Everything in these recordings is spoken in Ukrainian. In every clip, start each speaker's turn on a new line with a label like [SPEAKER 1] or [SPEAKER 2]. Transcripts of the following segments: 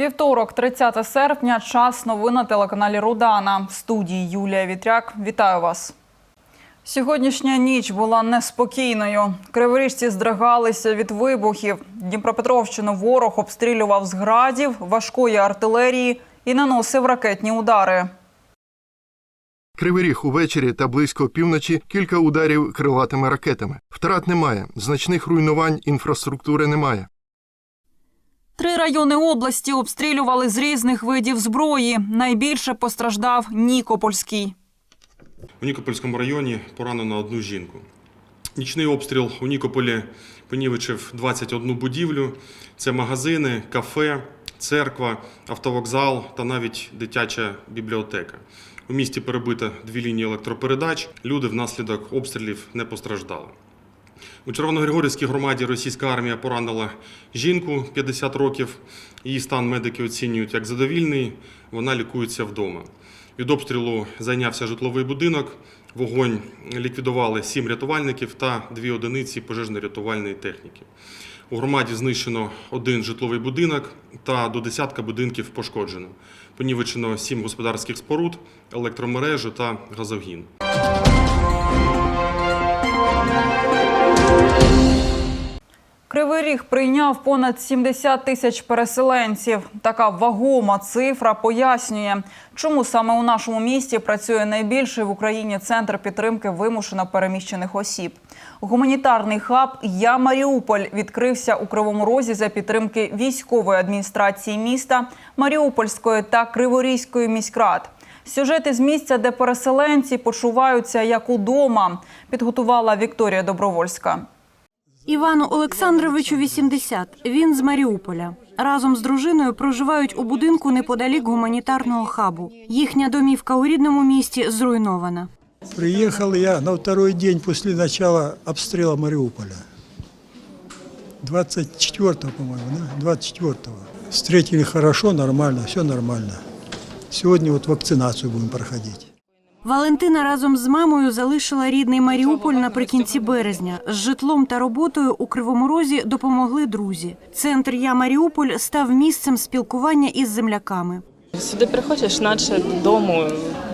[SPEAKER 1] Вівторок, 30 серпня, час новин на телеканалі Рудана. В студії Юлія Вітряк. Вітаю вас. Сьогоднішня ніч була неспокійною. Криворіжці здригалися від вибухів. Дніпропетровщину ворог обстрілював з градів, важкої артилерії і наносив ракетні удари.
[SPEAKER 2] Кривий ріг увечері та близько півночі кілька ударів крилатими ракетами. Втрат немає, значних руйнувань інфраструктури немає.
[SPEAKER 1] Три райони області обстрілювали з різних видів зброї. Найбільше постраждав Нікопольський.
[SPEAKER 3] У Нікопольському районі поранено одну жінку. Нічний обстріл у Нікополі понівечив 21 будівлю. Це магазини, кафе, церква, автовокзал та навіть дитяча бібліотека. У місті перебито дві лінії електропередач. Люди внаслідок обстрілів не постраждали. У Червоногригорівській громаді російська армія поранила жінку 50 років. Її стан медики оцінюють як задовільний. Вона лікується вдома. Від обстрілу зайнявся житловий будинок. Вогонь ліквідували сім рятувальників та дві одиниці пожежно-рятувальної техніки. У громаді знищено один житловий будинок та до десятка будинків пошкоджено. Понівечено сім господарських споруд, електромережу та газогін.
[SPEAKER 1] Кривий Ріг прийняв понад 70 тисяч переселенців. Така вагома цифра пояснює, чому саме у нашому місті працює найбільший в Україні центр підтримки вимушено переміщених осіб. Гуманітарний хаб Я Маріуполь відкрився у Кривому Розі за підтримки військової адміністрації міста, Маріупольської та Криворізької міськрад. Сюжети з місця, де переселенці почуваються як удома, підготувала Вікторія Добровольська.
[SPEAKER 4] Івану Олександровичу 80. Він з Маріуполя. Разом з дружиною проживають у будинку неподалік гуманітарного хабу. Їхня домівка у рідному місті зруйнована.
[SPEAKER 5] Приехал я на второй день после начала обстрела Мариуполя. 24 по-моему, да? 24-го. Встретили хорошо, нормально, все нормально. Сегодня вот вакцинацию будем проходить.
[SPEAKER 4] Валентина разом з мамою залишила рідний Маріуполь наприкінці березня. З житлом та роботою у Кривому Розі допомогли друзі. Центр Я Маріуполь став місцем спілкування із земляками.
[SPEAKER 6] Сюди приходиш, наче додому,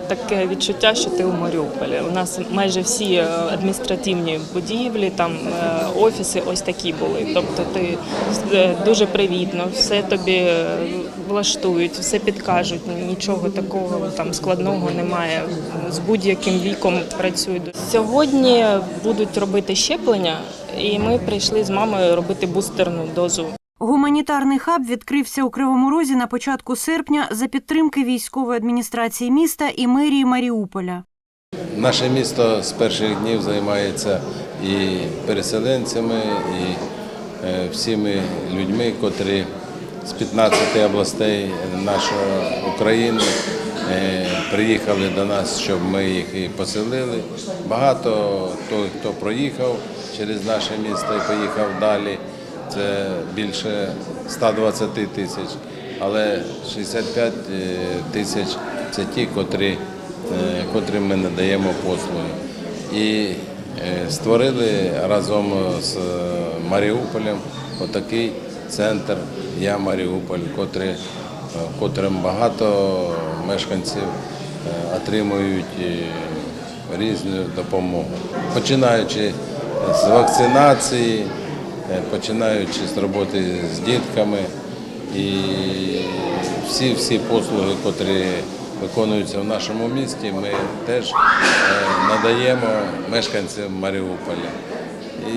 [SPEAKER 6] таке відчуття, що ти у Маріуполі. У нас майже всі е, адміністративні будівлі, там е, офіси ось такі були. Тобто ти е, дуже привітно, все тобі влаштують, все підкажуть. Нічого такого там складного немає. З будь-яким віком працюють. Сьогодні будуть робити щеплення, і ми прийшли з мамою робити бустерну дозу.
[SPEAKER 4] Гуманітарний хаб відкрився у Кривому Розі на початку серпня за підтримки військової адміністрації міста і мерії Маріуполя.
[SPEAKER 7] Наше місто з перших днів займається і переселенцями, і е, всіми людьми, котрі з 15 областей нашої України е, приїхали до нас, щоб ми їх і поселили. Багато той, хто проїхав через наше місто і поїхав далі. Це більше 120 тисяч, але 65 тисяч це ті, котрі, е, котрим ми надаємо послуги. І е, створили разом з е, Маріуполем отакий центр Я Маріуполь, котрий, е, котрим багато мешканців е, отримують е, різну допомогу. Починаючи з вакцинації, е, починаючи з роботи з дітками і всі всі послуги, котрі виконуються в нашому місті, ми теж е, надаємо мешканцям Маріуполя. І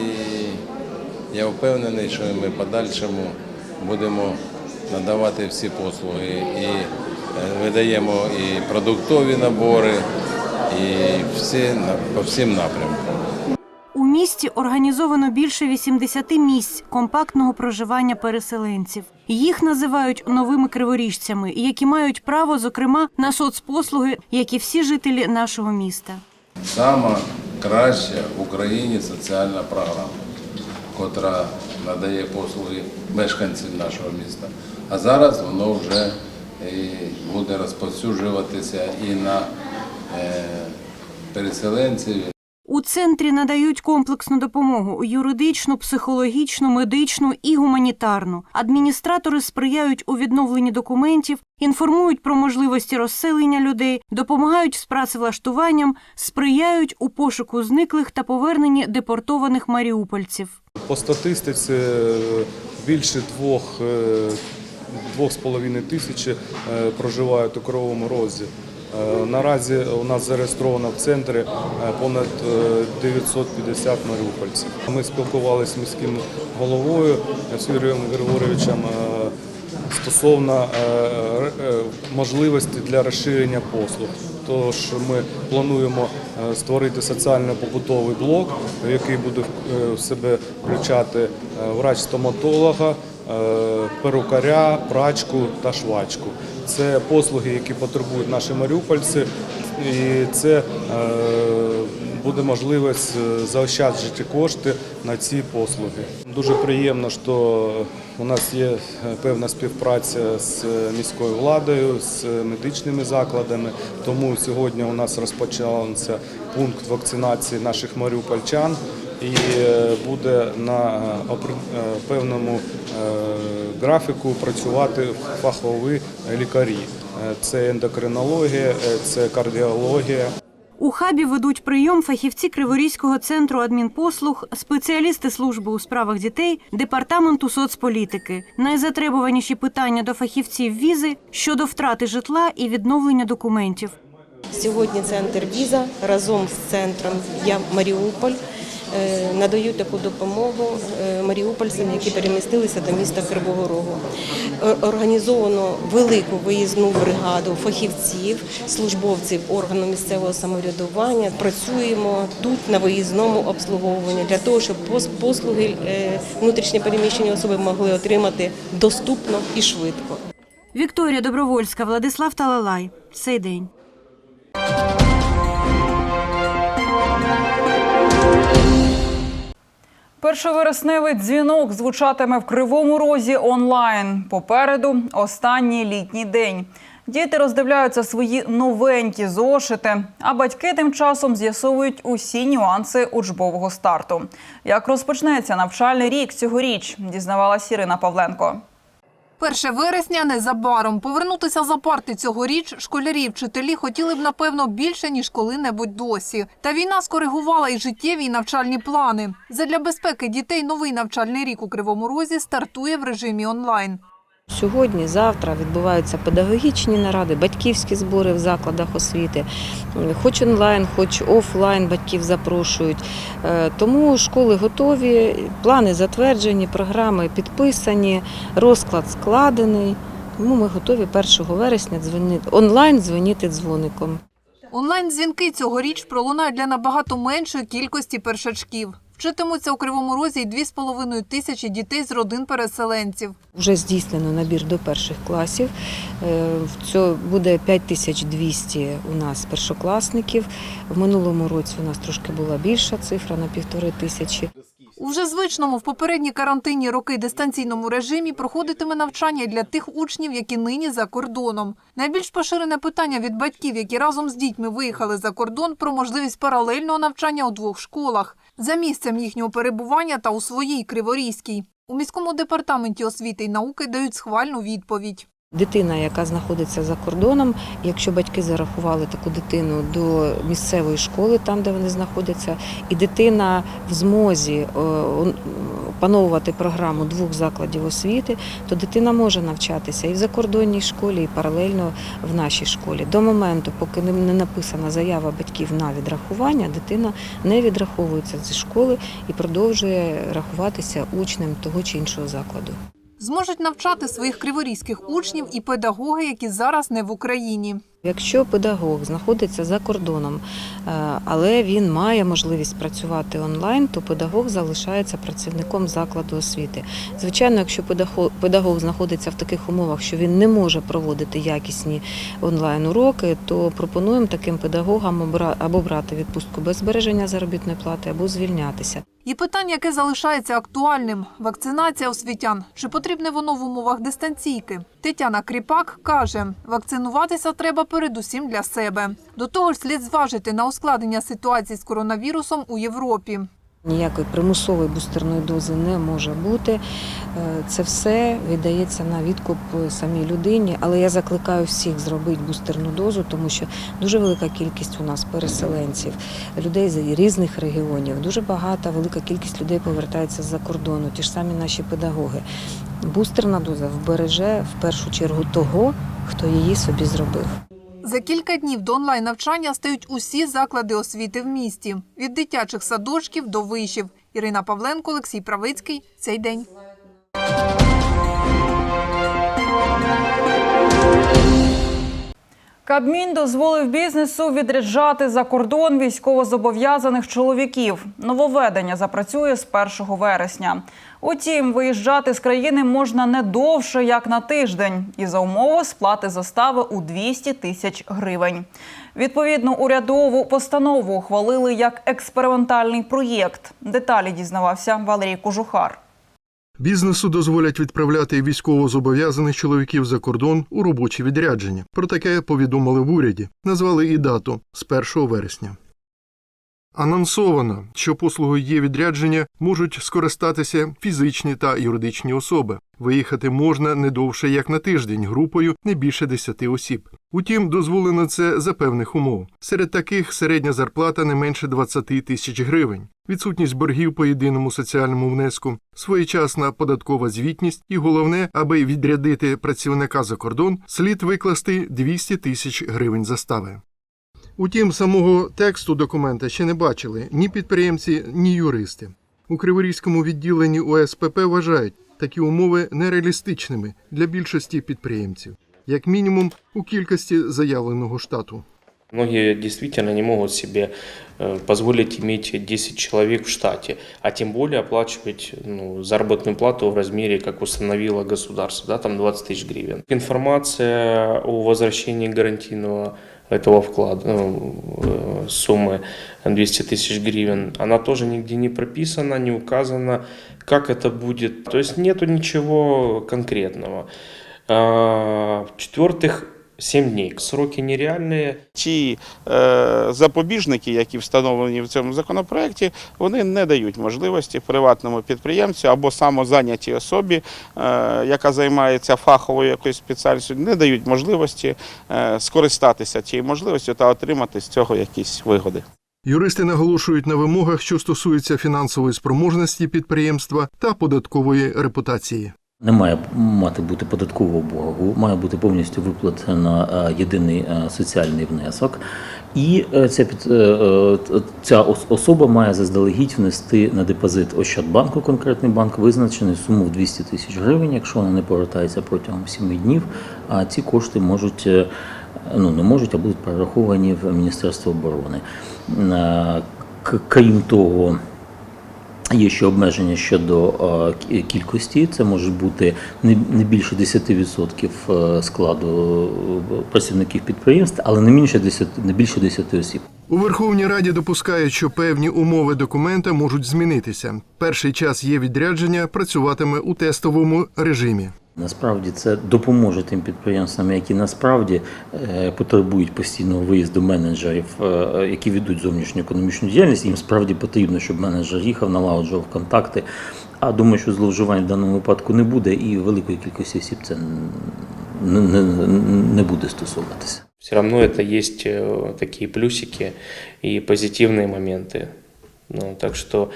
[SPEAKER 7] я впевнений, що ми подальшому будемо надавати всі послуги і е, видаємо і продуктові набори, і всі по всім напрямкам.
[SPEAKER 4] Місті організовано більше 80 місць компактного проживання переселенців. Їх називають новими криворіжцями, які мають право, зокрема, на соцпослуги, як і всі жителі нашого міста.
[SPEAKER 7] Сама краща в Україні соціальна програма, котра надає послуги мешканців нашого міста. А зараз воно вже буде розповсюджуватися і на е, переселенців,
[SPEAKER 4] У центрі надають комплексну допомогу юридичну, психологічну, медичну і гуманітарну. Адміністратори сприяють у відновленні документів, інформують про можливості розселення людей, допомагають з працевлаштуванням, сприяють у пошуку зниклих та поверненні депортованих маріупольців.
[SPEAKER 8] По статистиці е, більше двох, е, двох з половиною тисячі е, проживають у Кривому Розі. Е, Наразі у нас зареєстровано в центрі е, понад е, 950 маріупольців. Ми спілкувалися з міським головою Юрієм Григоровичем е, стосовно е, е, можливості для розширення послуг. Тож ми плануємо е, створити соціально-побутовий блок, який буде е, в себе включати е, врач-стоматолога, е, перукаря, прачку та швачку. Це послуги, які потребують наші маріупольці, і це е, буде можливість е, заощаджити кошти на ці послуги. Дуже приємно, що у нас є е, певна співпраця з міською владою, з медичними закладами. Тому сьогодні у нас розпочався пункт вакцинації наших маріупольчан. І е, буде на е, опри- е, певному графіку працювати фахові лікарі. Це ендокринологія, це кардіологія.
[SPEAKER 4] У хабі ведуть прийом фахівці Криворізького центру адмінпослуг, спеціалісти служби у справах дітей, департаменту соцполітики. Найзатребуваніші питання до фахівців візи щодо втрати житла і відновлення документів.
[SPEAKER 9] Сьогодні центр Віза разом з центром Я Маріуполь надають таку допомогу е, маріупольцям, які перемістилися до міста Кривого Рогу. Е, Організовано велику виїзну бригаду фахівців, службовців органу місцевого самоврядування. Працюємо тут на виїзному обслуговуванні для того, щоб послуги е, внутрішньо переміщені особи могли отримати доступно і швидко.
[SPEAKER 4] Вікторія Добровольська, Владислав Талалай. Цей день.
[SPEAKER 1] Першовересневий дзвінок звучатиме в Кривому Розі онлайн. Попереду останній літній день. Діти роздивляються свої новенькі зошити, а батьки тим часом з'ясовують усі нюанси учбового старту. Як розпочнеться навчальний рік цьогоріч, дізнавалась Ірина Павленко.
[SPEAKER 10] 1 вересня незабаром. Повернутися за парти цьогоріч школярі вчителі хотіли б, напевно, більше, ніж коли-небудь досі. Та війна скоригувала і життєві, і навчальні плани. Задля безпеки дітей новий навчальний рік у Кривому Розі стартує в режимі онлайн.
[SPEAKER 11] Сьогодні, завтра відбуваються педагогічні наради, батьківські збори в закладах освіти, хоч онлайн, хоч офлайн батьків запрошують. Е, Тому школи готові, плани затверджені, програми підписані, розклад складений. Тому ми готові 1 вересня дзвонити онлайн дзвонити дзвоником.
[SPEAKER 10] Онлайн-дзвінки цьогоріч пролунають для набагато меншої кількості першачків. Вчитимуться у Кривому Розі й 2,5 тисячі дітей з родин переселенців.
[SPEAKER 11] Вже здійснено набір до перших класів. Це буде 5200 у нас першокласників. В минулому році у нас трошки була більша цифра на півтори тисячі.
[SPEAKER 10] У вже звичному в попередні карантинні роки дистанційному режимі проходитиме навчання для тих учнів, які нині за кордоном. Найбільш поширене питання від батьків, які разом з дітьми виїхали за кордон, про можливість паралельного навчання у двох школах за місцем їхнього перебування та у своїй Криворізькій. У міському департаменті освіти й науки дають схвальну відповідь.
[SPEAKER 11] Дитина, яка знаходиться за кордоном, якщо батьки зарахували таку дитину до місцевої школи, там де вони знаходяться, і дитина в змозі е, опановувати програму двох закладів освіти, то дитина може навчатися і в закордонній школі, і паралельно в нашій школі. До моменту, поки не- не написана заява батьків на відрахування, дитина не відраховується зі школи і продовжує рахуватися учнем того чи іншого закладу.
[SPEAKER 10] Зможуть навчати своїх криворізьких учнів і педагоги, які зараз не в Україні.
[SPEAKER 11] Якщо педагог знаходиться за кордоном, е, але він має можливість працювати онлайн, то педагог залишається працівником закладу освіти. Звичайно, якщо педагог, знаходиться в таких умовах, що він не може проводити якісні онлайн уроки, то пропонуємо таким педагогам або брати відпустку без збереження заробітної плати, або звільнятися.
[SPEAKER 10] І питання, яке залишається актуальним – вакцинація освітян. Чи потрібне воно в умовах дистанційки? Тетяна Кріпак каже, вакцинуватися треба передусім для себе. До того ж, слід зважити на ускладнення ситуації з коронавірусом у Європі.
[SPEAKER 11] Ніякої примусової бустерної дози не може бути. Е, Це все віддається на відкуп самій людині. Але я закликаю всіх зробити бустерну дозу, тому що дуже велика кількість у нас переселенців, людей з різних регіонів. Дуже багата, велика кількість людей повертається з-за кордону, ті ж самі наші педагоги. Бустерна доза вбереже в першу чергу того, хто її собі зробив.
[SPEAKER 10] За кілька днів до онлайн-навчання стають усі заклади освіти в місті – від дитячих садочків до вишів. Ірина Павленко, Олексій Правицький. Цей день.
[SPEAKER 1] Кабмін дозволив бізнесу відряджати за кордон військовозобов'язаних чоловіків. Нововведення запрацює з 1 вересня. Утім, виїжджати з країни можна не довше як на тиждень, і за умови сплати застави у 200 тисяч гривень. Відповідну урядову постанову ухвалили як експериментальний проєкт. Деталі дізнавався Валерій Кожухар.
[SPEAKER 2] Бізнесу дозволять відправляти військовозобов'язаних чоловіків за кордон у робочі відрядження. Про таке повідомили в уряді. Назвали і дату з 1 вересня. Анонсовано, що послугою є відрядження можуть скористатися фізичні та юридичні особи. Виїхати можна не довше як на тиждень групою не більше 10 осіб. Утім, дозволено це за певних умов. Серед таких середня зарплата не менше 20 тисяч гривень, відсутність боргів по єдиному соціальному внеску, своєчасна податкова звітність і головне, аби відрядити працівника за кордон, слід викласти 200 тисяч гривень застави. Утім, самого тексту документа ще не бачили ні підприємці, ні юристи. У Криворізькому відділенні ОСПП вважають такі умови нереалістичними для більшості підприємців, як мінімум у кількості заявленого штату.
[SPEAKER 12] Многие действительно не могут себе э, позволить иметь 10 человек в штате, а тем более оплачивать ну, заработную плату в размере, как установило государство, да, там 20 тысяч гривен. Информация о возвращении гарантийного этого вклада, э, суммы 200 тысяч гривен, она тоже нигде не прописана, не указана, как это будет. То есть нету ничего конкретного. А, В-четвертых, 7 дней. Сроки нереальные.
[SPEAKER 13] Ті е, запобіжники, які встановлені в цьому законопроекті, вони не дають можливості приватному підприємцю або самозайнятій особі, е, яка займається фаховою якоюсь спеціальністю, не дають можливості е, скористатися цією можливістю та отримати з цього якісь вигоди.
[SPEAKER 2] Юристи наголошують на вимогах, що стосуються фінансової спроможності підприємства та податкової репутації.
[SPEAKER 14] Не має мати бути податкового боргу, має бути повністю виплатено е, єдиний е, соціальний внесок, і е, ця ця особа має заздалегідь внести на депозит Ощадбанку, конкретний банк, визначений суму в 200 тисяч гривень, якщо вона не повертається протягом 7 днів. А ці кошти можуть ну не можуть, а будуть перераховані в Міністерство оборони. Крім того. Є ще обмеження щодо кількості. Це може бути не не більше 10% е, складу е, працівників підприємств, але не менше 10, не більше 10 осіб.
[SPEAKER 2] У Верховній Раді допускають, що певні умови документа можуть змінитися. Перший час є відрядження, працюватиме у тестовому режимі.
[SPEAKER 14] Насправді це допоможе тим підприємствам, які насправді е, потребують постійного виїзду менеджерів, е, які ведуть зовнішню економічну діяльність. Їм справді потрібно, щоб менеджер їхав, налагоджував контакти. А думаю, що зловживань в даному випадку не буде, і великої кількості осіб це не, не, не буде стосуватися.
[SPEAKER 12] Все равно это есть э, такие плюсики и позитивные моменты. Ну, так что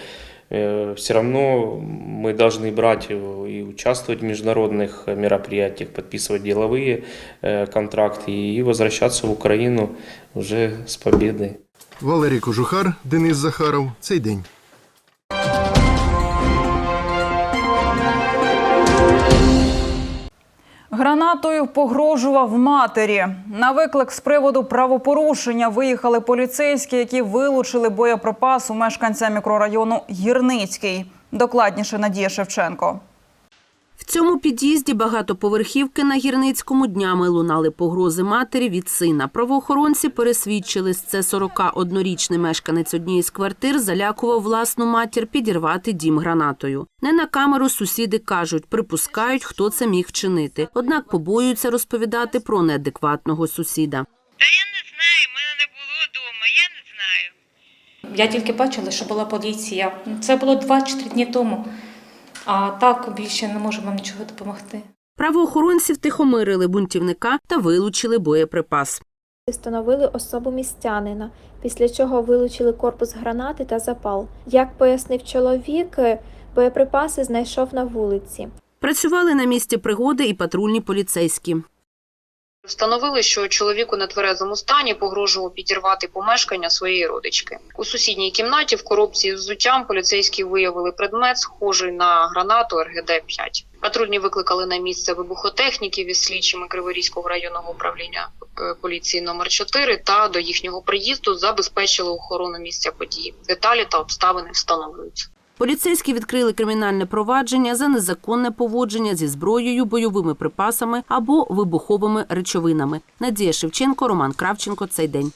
[SPEAKER 12] все равно мы должны брать э, и участвовать в международных э, мероприятиях, подписывать деловые э, контракты и возвращаться в Украину уже с победой.
[SPEAKER 2] Валерій Кожухар, Денис Захаров. Цей день.
[SPEAKER 1] Гранатою погрожував матері. На виклик з приводу правопорушення виїхали поліцейські, які вилучили боєприпас у мешканця мікрорайону Гірницький. Докладніше Надія Шевченко.
[SPEAKER 15] В цьому під'їзді багатоповерхівки на Гірницькому днями лунали погрози матері від сина. Правоохоронці пересвідчились, це 41-річний мешканець однієї з квартир залякував власну матір підірвати дім гранатою. Не на камеру сусіди кажуть, припускають, хто це міг вчинити. Однак побоюються розповідати про неадекватного сусіда. Та Я не знаю, мене не було вдома, я не знаю.
[SPEAKER 16] Я тільки бачила, що була поліція. Це було 2 чи 3 дні тому. А так більше не можу вам нічого допомогти.
[SPEAKER 15] Правоохоронці втихомирили бунтівника та вилучили боєприпас.
[SPEAKER 17] Встановили особу містянина, після чого вилучили корпус гранати та запал. Як пояснив чоловік, боєприпаси знайшов на вулиці.
[SPEAKER 15] Працювали на місці пригоди і патрульні поліцейські.
[SPEAKER 18] Встановили, що чоловік у нетверезому стані погрожував підірвати помешкання своєї родички. У сусідній кімнаті в коробці з взуттям поліцейські виявили предмет, схожий на гранату РГД-5. Патрульні викликали на місце вибухотехніків із слідчими Криворізького районного управління е, поліції номер 4 та до їхнього приїзду забезпечили охорону місця події. Деталі та обставини встановлюються.
[SPEAKER 15] Поліцейські відкрили кримінальне провадження за незаконне поводження зі зброєю, бойовими припасами або вибуховими речовинами. Надія Шевченко, Роман Кравченко. Цей день.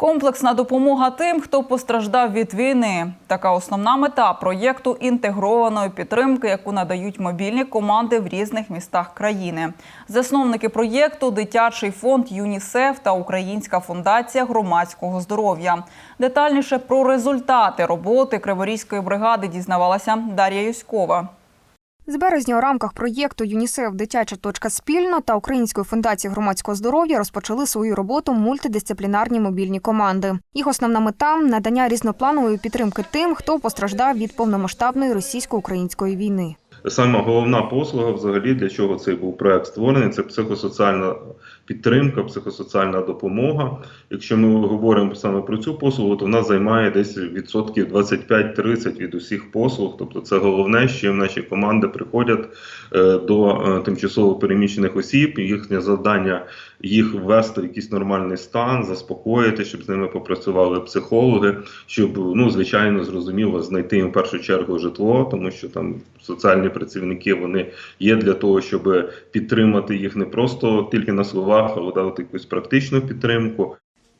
[SPEAKER 1] Комплексна допомога тим, хто постраждав від війни. Така основна мета проєкту інтегрованої підтримки, яку надають мобільні команди в різних містах країни. Засновники проєкту дитячий фонд ЮНІСЕФ та Українська фундація громадського здоров'я. Детальніше про результати роботи Криворізької бригади дізнавалася Дар'я Юськова.
[SPEAKER 19] З березня у рамках проєкту ЮНІСЕФ Дитяча точка спільно та Української фундації громадського здоров'я розпочали свою роботу мультидисциплінарні мобільні команди. Їх основна мета надання різнопланової підтримки тим, хто постраждав від повномасштабної російсько-української війни.
[SPEAKER 20] Саме головна послуга, взагалі, для чого цей був проект створений, це психосоціальна підтримка, психосоціальна допомога. Якщо ми говоримо саме про цю послугу, то вона займає десь відсотків 25-30 від усіх послуг. Тобто, це головне, з чим наші команди приходять е, до е, тимчасово переміщених осіб. Їхнє завдання їх ввести в якийсь нормальний стан, заспокоїти, щоб з ними попрацювали психологи, щоб ну звичайно зрозуміло знайти їм в першу чергу житло, тому що там соціальні працівники вони є для того, щоб підтримати їх не просто тільки на словах, а дати якусь практичну підтримку.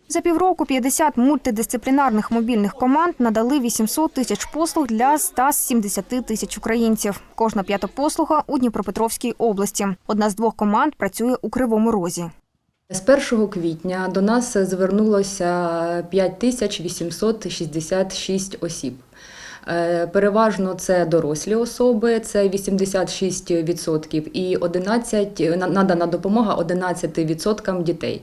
[SPEAKER 19] За півроку 50 мультидисциплінарних мобільних команд надали 800 тисяч послуг для 170 тисяч українців. Кожна п'ята послуга у Дніпропетровській області. Одна з двох команд працює у Кривому Розі.
[SPEAKER 21] З 1 квітня до нас звернулося 5866 осіб. Е, Переважно це дорослі особи, це 86%, і 11, надана допомога 11% дітей.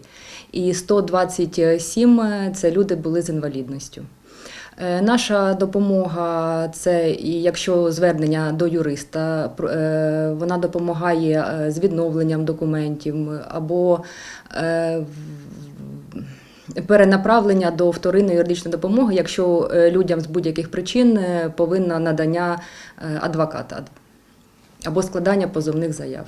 [SPEAKER 21] І 127 – це люди були з інвалідністю. Е, Наша допомога це якщо звернення до юриста, е, вона допомагає е, з відновленням документів або е, перенаправлення до вторинної юридичної допомоги, якщо е, людям з будь-яких причин повинно повинна надання е, адвоката або складання позовних заяв.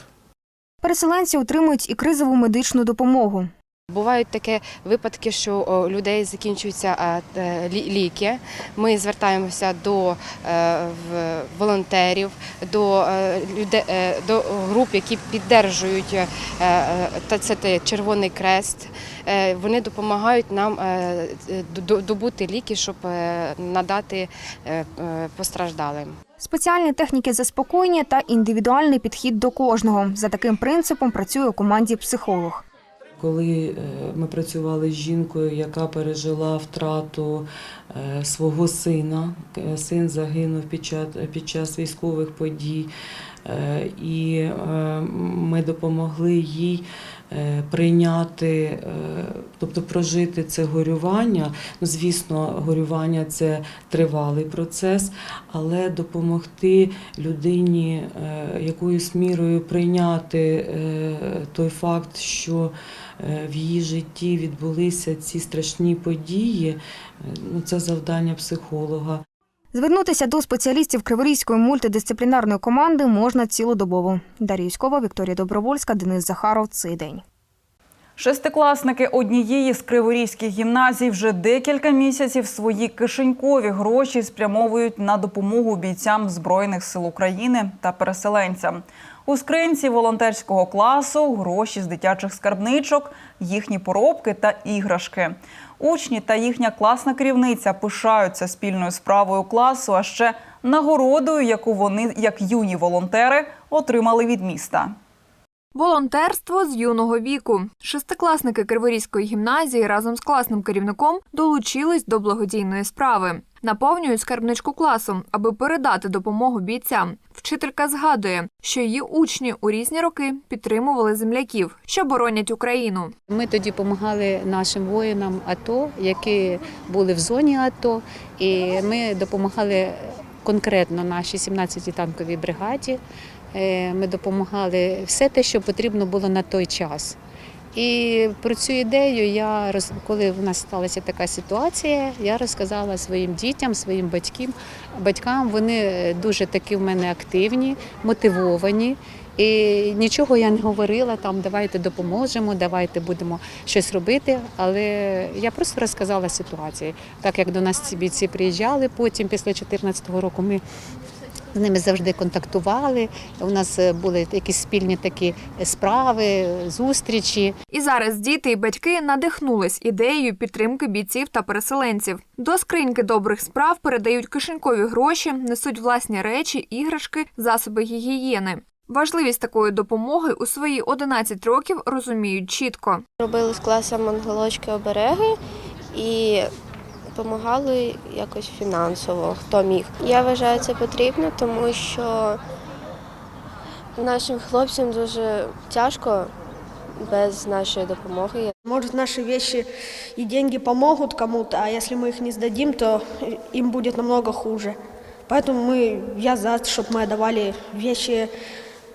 [SPEAKER 19] Переселенці отримують і кризову медичну допомогу.
[SPEAKER 9] Бувають такі випадки, що у людей закінчуються е, лі- ліки. Ми звертаємося до е, волонтерів, до е, до груп, які піддержують це Червоний Крест. Вони допомагають нам добути ліки, щоб надати постраждалим.
[SPEAKER 19] Спеціальні техніки заспокоєння та індивідуальний підхід до кожного. За таким принципом працює у команді психолог.
[SPEAKER 22] Коли е, ми працювали з жінкою, яка пережила втрату е, свого сина, Е, син загинув під час, під час військових подій, і ми допомогли їй прийняти, тобто прожити це горювання. Ну, звісно, горювання це тривалий процес, але допомогти людині якоюсь мірою прийняти той факт, що в її житті відбулися ці страшні події, е, ну, це завдання психолога.
[SPEAKER 19] Звернутися до спеціалістів Криворізької мультидисциплінарної команди можна цілодобово. Дар'я Юськова, Вікторія Добровольська, Денис Захаров. Цей день.
[SPEAKER 1] Шестикласники однієї з криворізьких гімназій вже декілька місяців свої кишенькові гроші спрямовують на допомогу бійцям Збройних сил України та переселенцям. У скринці волонтерського класу гроші з дитячих скарбничок, їхні поробки та іграшки. Учні та їхня класна керівниця пишаються спільною справою класу, а ще нагородою, яку вони, як юні волонтери, отримали від міста.
[SPEAKER 19] Волонтерство з юного віку. Шестикласники Криворізької гімназії разом з класним керівником долучились до благодійної справи. Наповнюють скарбничку класу, аби передати допомогу бійцям. Вчителька згадує, що її учні у різні роки підтримували земляків, що боронять Україну.
[SPEAKER 23] Ми тоді допомагали нашим воїнам АТО, які були в зоні АТО, і ми допомагали конкретно нашій 17-й танковій бригаді. Е, Ми допомагали все те, що потрібно було на той час. І про цю ідею я коли в нас сталася така ситуація, я розказала своїм дітям, своїм батькам. Батькам вони дуже такі в мене активні, мотивовані. І нічого я не говорила там, давайте допоможемо, давайте будемо щось робити. Але я просто розказала ситуацію. Так як до нас ці бійці приїжджали потім, після 2014 року, ми з ними завжди контактували. У нас е, були якісь спільні такі справи, зустрічі.
[SPEAKER 19] І зараз діти і батьки надихнулись ідеєю підтримки бійців та переселенців. До скриньки добрих справ передають кишенькові гроші, несуть власні речі, іграшки, засоби гігієни. Важливість такої допомоги у свої 11 років розуміють чітко.
[SPEAKER 24] Робили з класом ангелочки обереги і допомагали якось фінансово, хто міг. Я вважаю це потрібно, тому що нашим хлопцям дуже тяжко без нашої допомоги.
[SPEAKER 25] Может, наши вещи и деньги помогут кому-то, а если мы их не сдадим, то им будет намного хуже. Поэтому мы, я за, чтобы мы отдавали вещи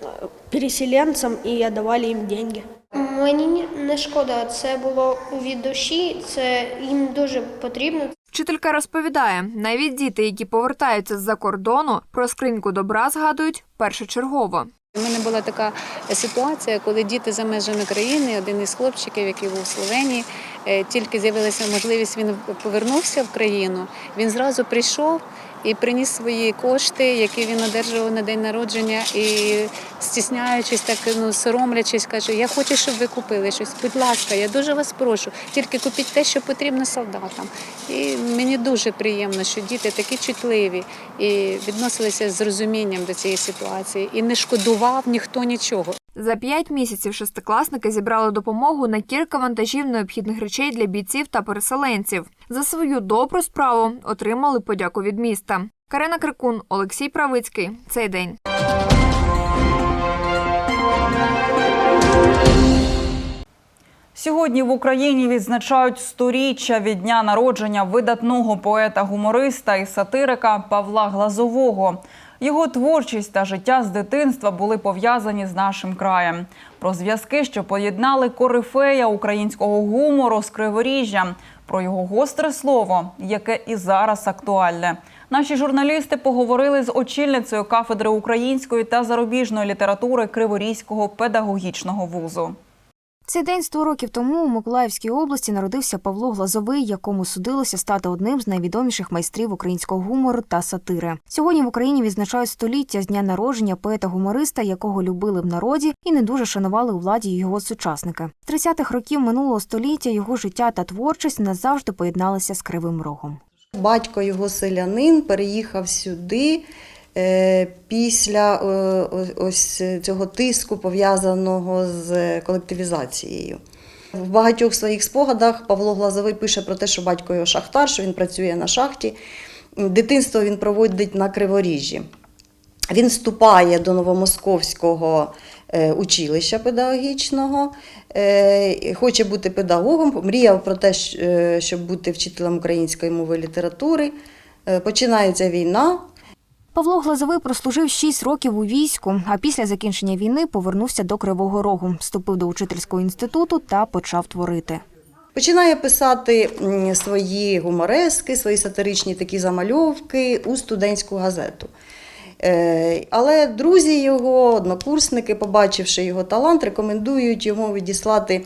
[SPEAKER 25] э, переселенцам и отдавали им деньги.
[SPEAKER 24] Мені не шкода, це було від душі, це їм дуже потрібно.
[SPEAKER 19] Вчителька розповідає, навіть діти, які повертаються з-за кордону, про скриньку добра згадують першочергово.
[SPEAKER 23] У мене була така ситуація, коли діти за межами країни, один із хлопчиків, який був в Словенії, е, тільки з'явилася можливість, він повернувся в країну. Він зразу прийшов і приніс свої кошти, які він одержував на день народження, і стісняючись, так ну соромлячись, каже: Я хочу, щоб ви купили щось. Будь ласка, я дуже вас прошу. Тільки купіть те, що потрібно солдатам. І мені дуже приємно, що діти такі чутливі і відносилися з розумінням до цієї ситуації, і не шкодував ніхто нічого.
[SPEAKER 19] За п'ять місяців шестикласники зібрали допомогу на кілька вантажів необхідних речей для бійців та переселенців. За свою добру справу отримали подяку від міста. Карина Крикун, Олексій Правицький. Цей день.
[SPEAKER 1] Сьогодні в Україні відзначають сторіччя від дня народження видатного поета-гумориста і сатирика Павла Глазового. Його творчість та життя з дитинства були пов'язані з нашим краєм. Про зв'язки, що поєднали корифея українського гумору з Криворіжжям, про його гостре слово, яке і зараз актуальне. Наші журналісти поговорили з очільницею кафедри української та зарубіжної літератури Криворізького педагогічного вузу.
[SPEAKER 19] Цей день 100 років тому у Миколаївській області народився Павло Глазовий, якому судилося стати одним з найвідоміших майстрів українського гумору та сатири. Сьогодні в Україні відзначають століття з дня народження поета-гумориста, якого любили в народі і не дуже шанували у владі його сучасники. З 30-х років минулого століття його життя та творчість назавжди поєдналися з кривим рогом.
[SPEAKER 26] Батько його селянин переїхав сюди після е, ось цього тиску, пов'язаного з колективізацією. В багатьох своїх спогадах Павло Глазовий пише про те, що батько його шахтар, що він працює на шахті. Дитинство він проводить на Криворіжжі. Він вступає до Новомосковського е, училища педагогічного, е, хоче бути педагогом, мріяв про те, е, щоб бути вчителем української мови і літератури. Е, Починається війна.
[SPEAKER 19] Павло Глазовий прослужив 6 років у війську, а після закінчення війни повернувся до Кривого Рогу, вступив до учительського інституту та почав творити.
[SPEAKER 26] Починає писати свої гуморески, свої сатиричні такі замальовки у студентську газету. Е, Але друзі його, однокурсники, побачивши його талант, рекомендують йому відіслати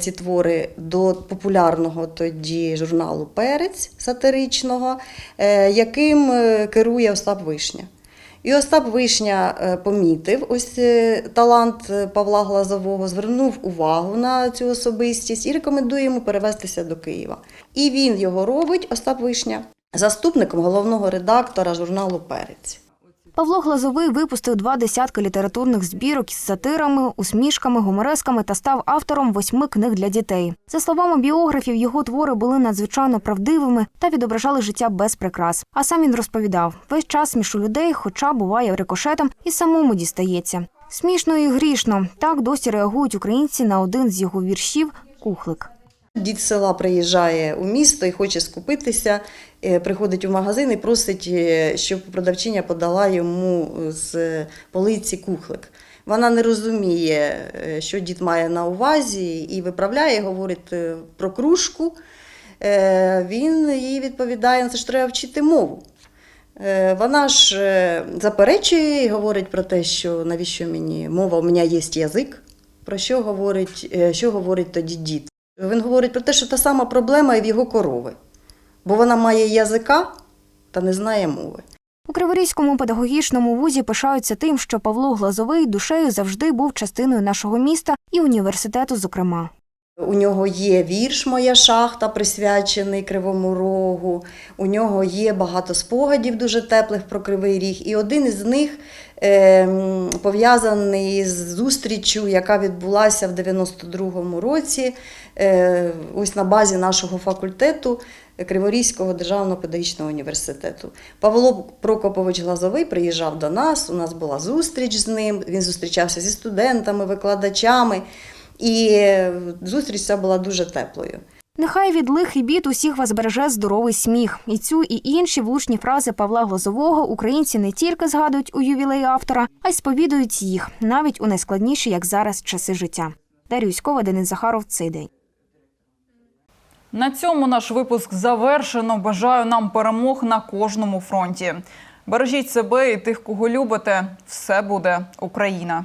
[SPEAKER 26] ці твори до популярного тоді журналу Перець сатиричного, е, яким е, керує Остап Вишня. І Остап Вишня е, помітив ось е, талант е, Павла Глазового, звернув увагу на цю особистість і рекомендує йому перевестися до Києва. І він його робить, Остап Вишня, заступником головного редактора журналу Перець.
[SPEAKER 19] Павло Глазовий випустив два десятки літературних збірок із сатирами, усмішками, гуморесками та став автором восьми книг для дітей. За словами біографів, його твори були надзвичайно правдивими та відображали життя без прикрас. А сам він розповідав: весь час смішу людей, хоча буває рикошетом і самому дістається. Смішно і грішно. Так досі реагують українці на один з його віршів Кухлик.
[SPEAKER 26] Дід села приїжджає у місто і хоче скупитися, приходить у магазин і просить, е, щоб продавчиня подала йому з полиці кухлик. Вона не розуміє, е, що дід має на увазі, і виправляє, говорить е, про кружку. Е, Він їй відповідає, «Ну, це ж треба вчити мову. Е, Вона ж е, заперечує і говорить про те, що навіщо мені мова, у мене є язик. Про що говорить, е, що говорить тоді дід? Він говорить про те, що та сама проблема і в його корови, бо вона має язика та не знає мови.
[SPEAKER 19] У Криворізькому педагогічному вузі пишаються тим, що Павло Глазовий душею завжди був частиною нашого міста і університету, зокрема.
[SPEAKER 26] У нього є вірш Моя шахта, присвячений Кривому Рогу. У нього є багато спогадів дуже теплих про Кривий Ріг. І один із них е, пов'язаний з зустрічю, яка відбулася в 92-му році, е, ось на базі нашого факультету Криворізького державного педагогічного університету. Павло Прокопович Глазовий приїжджав до нас. У нас була зустріч з ним. Він зустрічався зі студентами, викладачами. І зустріч ця була дуже теплою.
[SPEAKER 19] Нехай від лих і бід усіх вас береже здоровий сміх. І цю і інші влучні фрази Павла Глазового українці не тільки згадують у ювілеї автора, а й сповідують їх навіть у найскладніші, як зараз, часи життя. Дар'я Юськова, Денис Захаров. Цей день.
[SPEAKER 1] На цьому наш випуск завершено. Бажаю нам перемог на кожному фронті. Бережіть себе і тих, кого любите. Все буде Україна.